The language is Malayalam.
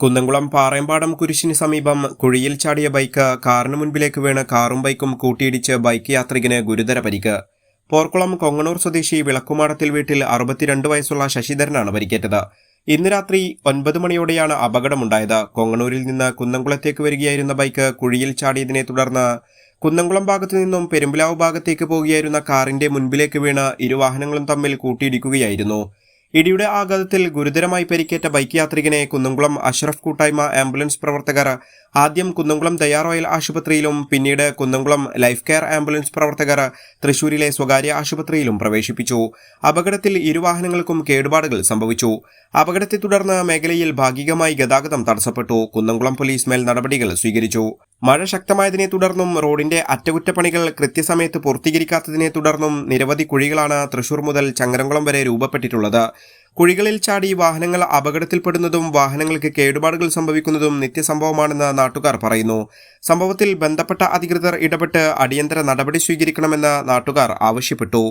കുന്നംകുളം പാറയമ്പാടം കുരിശിന് സമീപം കുഴിയിൽ ചാടിയ ബൈക്ക് കാറിന് മുൻപിലേക്ക് വീണ് കാറും ബൈക്കും കൂട്ടിയിടിച്ച് ബൈക്ക് യാത്രികന് ഗുരുതര പരിക്ക്. പോർക്കുളം കൊങ്ങണൂർ സ്വദേശി വിളക്കുമാടത്തിൽ വീട്ടിൽ അറുപത്തിരണ്ട് വയസ്സുള്ള ശശിധരനാണ് പരിക്കേറ്റത്. ഇന്ന് രാത്രി ഒൻപത് മണിയോടെയാണ് അപകടമുണ്ടായത്. കൊങ്ങണൂരിൽ നിന്ന് കുന്നംകുളത്തേക്ക് വരികയായിരുന്ന ബൈക്ക് കുഴിയിൽ ചാടിയതിനെ തുടർന്ന് കുന്നംകുളം ഭാഗത്തു നിന്നും പെരുമ്പിലാവ് ഭാഗത്തേക്ക് പോകുകയായിരുന്ന കാറിന്റെ മുൻപിലേക്ക് വീണ് ഇരുവാഹനങ്ങളും തമ്മിൽ കൂട്ടിയിടിക്കുകയായിരുന്നു. ഇടിയുടെ ആഘാതത്തിൽ ഗുരുതരമായി പരിക്കേറ്റ ബൈക്ക് യാത്രികനെ കുന്നംകുളം അഷ്റഫ് കൂട്ടായ്മ ആംബുലൻസ് പ്രവർത്തകർ ആദ്യം കുന്നംകുളം ദയാ ആശുപത്രിയിലും പിന്നീട് കുന്നംകുളം ലൈഫ് കെയർ ആംബുലൻസ് പ്രവർത്തകർ തൃശൂരിലെ സ്വകാര്യ ആശുപത്രിയിലും പ്രവേശിപ്പിച്ചു. അപകടത്തിൽ ഇരുവാഹനങ്ങൾക്കും കേടുപാടുകൾ സംഭവിച്ചു. അപകടത്തെ തുടർന്ന് മേഖലയിൽ ഭാഗികമായി ഗതാഗതം തടസ്സപ്പെട്ടു. കുന്നംകുളം പോലീസ് മേൽ നടപടികൾ സ്വീകരിച്ചു. മഴ ശക്തമായതിനെ തുടർന്നും റോഡിന്റെ അറ്റകുറ്റപ്പണികൾ കൃത്യസമയത്ത് പൂർത്തീകരിക്കാത്തതിനെ തുടർന്നും നിരവധി കുഴികളാണ് തൃശൂർ മുതൽ ചങ്ങരംകുളം വരെ രൂപപ്പെട്ടിട്ടുള്ളത്. കുഴികളിൽ ചാടി വാഹനങ്ങൾ അപകടത്തിൽപ്പെടുന്നതും വാഹനങ്ങൾക്ക് കേടുപാടുകൾ സംഭവിക്കുന്നതും നിത്യസംഭവമാണെന്ന് നാട്ടുകാർ പറയുന്നു. സംഭവത്തിൽ ബന്ധപ്പെട്ട അധികൃതർ ഇടപെട്ട് അടിയന്തര നടപടി സ്വീകരിക്കണമെന്ന് നാട്ടുകാർ ആവശ്യപ്പെട്ടു.